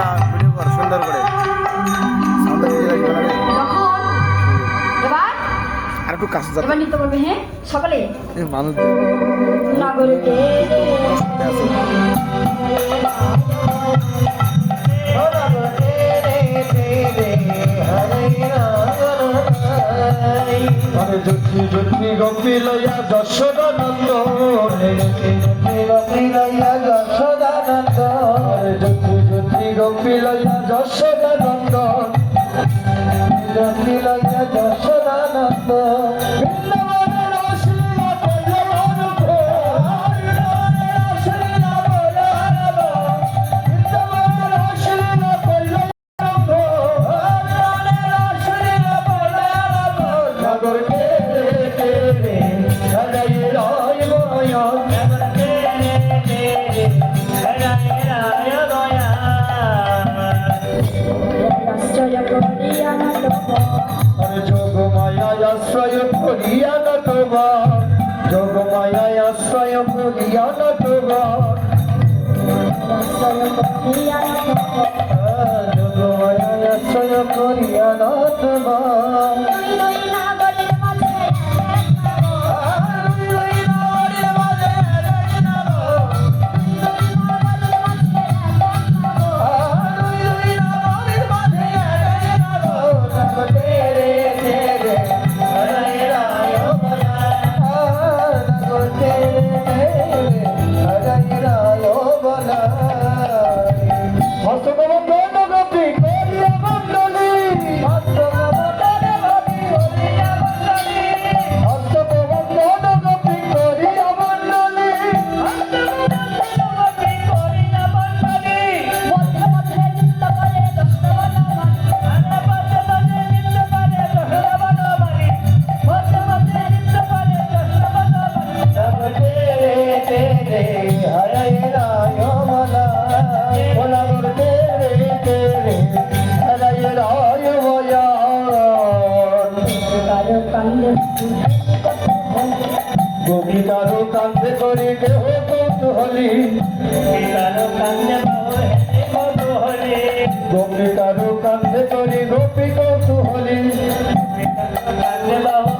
তোমরা ভিডিও কর সুন্দর করে। আর একটু কাছে যাবে নিতে পারবে হ্যাঁ? সকালে? মানুষ নাগরিকে। আরে জ্যোতি জ্যোতি গোপী লয়া দশরথ নন্দনে। মিলন মিলন দর্শনানন্দ যোগ মায়ায় আশ্রয় করিয়া না তোমার। যোগ মায়ায় আশ্রয় করিয়া না তোমার। যোগ মায়ায় আশ্রয় করিয়া না তোমার। Hasta el momento. গোপিকারো কান্দে করে দেহ কৌতূহলী গোপিকারো কান্দে কৌতূহলী গোপিকারো কান্দে করে গোপী কৌতূহলী কান্দে বাবা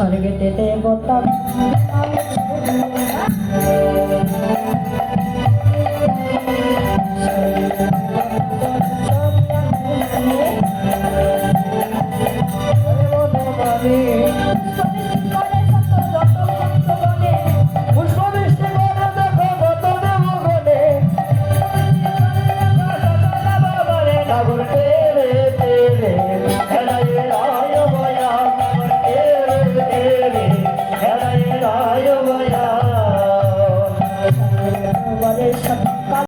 স্বর্গেতে দেবতা Yeah.